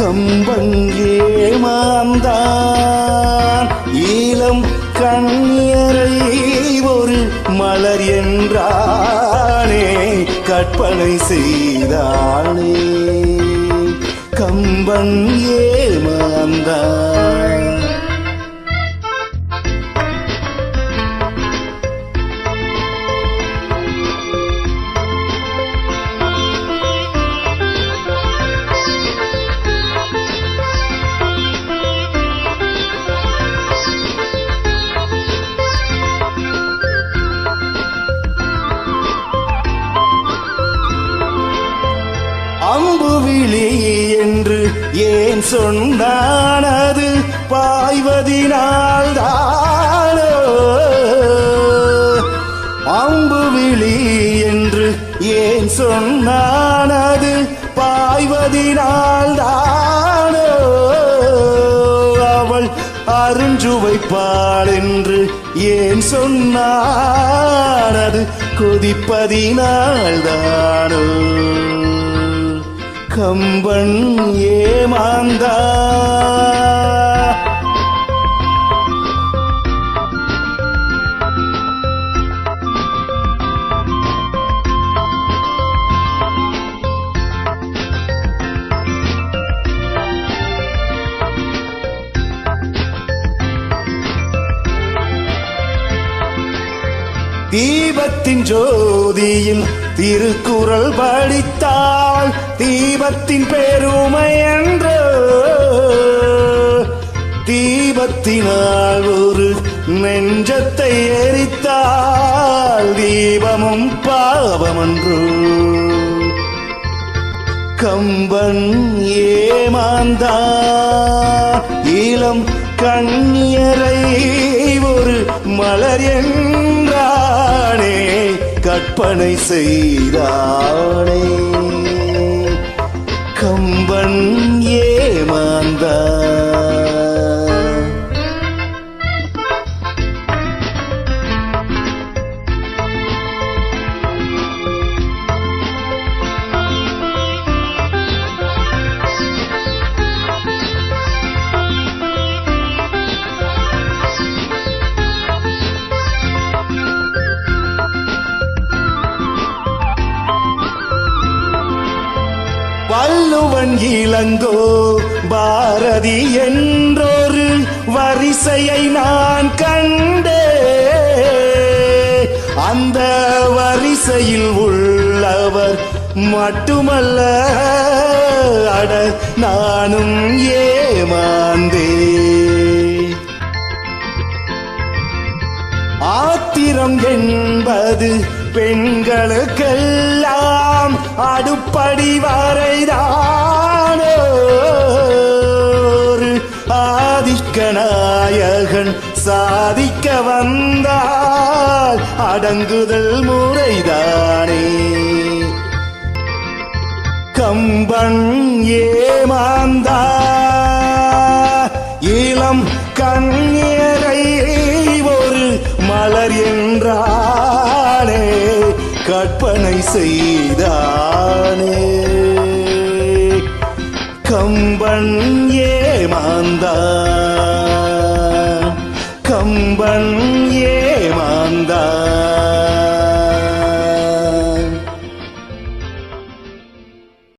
கம்பன் ஏமாந்தான் ஈழம் கண்ணியரை ஒரு மலர் என்றானே கற்பனை செய்தானே. கம்பன் அம்பு என்று ஏன் சொன்னானது? அது பாய்வதினால் தானோ அம்பு விழி என்று ஏன் சொன்னானது? அது பாய்வதினால் தானோ அவள் அருஞ்சுவைப்பாள் என்று ஏன் சொன்னானது? அது கொதிப்பதினால் தானோ கம்பன் ஏமாந்தா. தீபத்தின் ஜோதியில் திருக்குறள் படித்தால் தீபத்தின் பெருமை என்று. தீபத்தினால் ஒரு நெஞ்சத்தை எரித்தால் தீபமும் பாவமன்று கம்பன் ஏமாந்தா இளம் கண்ணியரை ஒரு மலர் என் கற்பனை செய்தானே. வள்ளுவன் இளங்கோ பாரதி என்றொரு வரிசையை நான் கண்டே. அந்த வரிசையில் உள்ளவர் மட்டுமல்ல அட நானும் ஏமாந்தே. ஆத்திரம் என்பது பெண்களுக்கெல்லாம் அடுப்படி வரை சாதிக்க வந்தால் அடங்குதல் முறைதானே. கம்பன் ஏமாந்தா இளம் கண்ணியரை ஒரு மலர் என்றானே கற்பனை செய்தானே. கம்பன் ஏமாந்தா நண்பன் ஏமாந்தான்